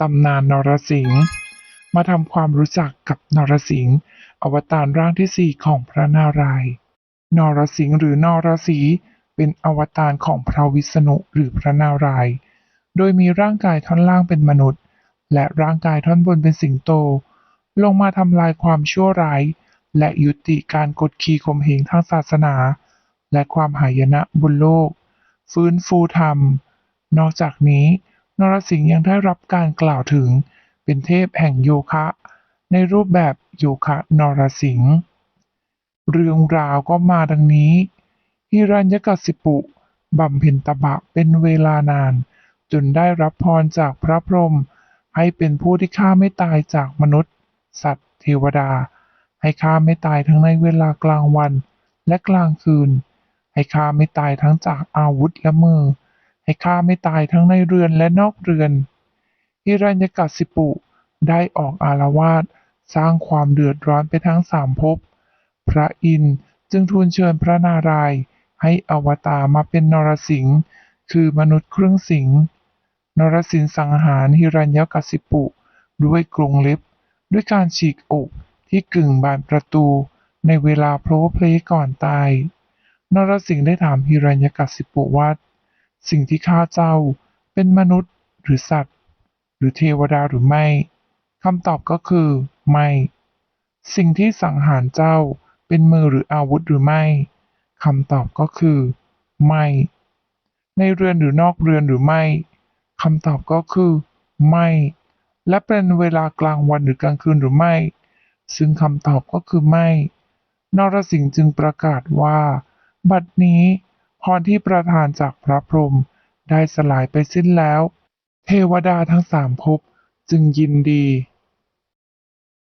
ตำนานนรสิงห์มาทำความรู้จักกับนรสิงห์อวตารร่างที่สี่ของพระนารายณ์นรสิงห์หรือนรสีเป็นอวตารของพระวิษณุหรือพระนารายณ์โดยมีร่างกายท่อนล่างเป็นมนุษย์ และร่างกายท่อนบนเป็นสิงโต ลงมาทำลายความชั่วร้าย และยุติการกดขี่ข่มเหงทางศาสนา และความหายนะบนโลก ฟื้นฟูธรรม นอกจากนี้ นรสิงห์ยังได้รับการกล่าวถึงเป็นเทพแห่งโยคะ ในรูปแบบโยคะนรสิงห์เรื่องราวก็มาดังนี้ ฮิรัญยกสิปุบำเพ็ญตบะเป็นเวลานาน จนได้รับพรจากพระพรหมให้เป็นผู้ที่ฆ่าไม่ตายจากมนุษย์ สัตว์ เทวดา ให้ฆ่าไม่ตายทั้งในเวลากลางวันและกลางคืน ให้ฆ่าไม่ตายทั้งจากอาวุธและมือ ให้ฆ่าไม่ตายทั้งในเรือนและนอกเรือน ฮิรัญยกสิปุได้ออกอารวาสสร้างความเดือดร้อนไปทั้งสามภพ พระอินทร์จึงทูลเชิญพระนารายณ์ให้อวตารมาเป็นนรสิงห์คือมนุษย์ครึ่งสิงห์นรสิงห์สังหารฮิรัญยกสิปุ ด้วยกรงเล็บ ด้วยการฉีกอกที่กึ่งบานประตู ในเวลาโพลเพลก่อนตาย นรสิงห์ได้ถามฮิรัญยกสิปุว่า สิ่งที่ข้าเจ้าเป็นมนุษย์หรือสัตว์ หรือเทวดาหรือไม่คำตอบก็คือไม่ สิ่งที่สังหารเจ้าเป็นมือหรืออาวุธหรือไม่คำตอบก็คือ ไม่ ในเรือนหรือนอกเรือนหรือไม่คำตอบก็คือ ไม่ และเป็นเวลากลางวันหรือกลางคืนหรือไม่ ซึ่งคำตอบก็คือไม่ นรสิงห์จึงประกาศว่า บัดนี้ รที่ประทานจากพระพรหมได้สลายไปสิ้นแล้ว เทวดาทั้งสามภพจึงยินดี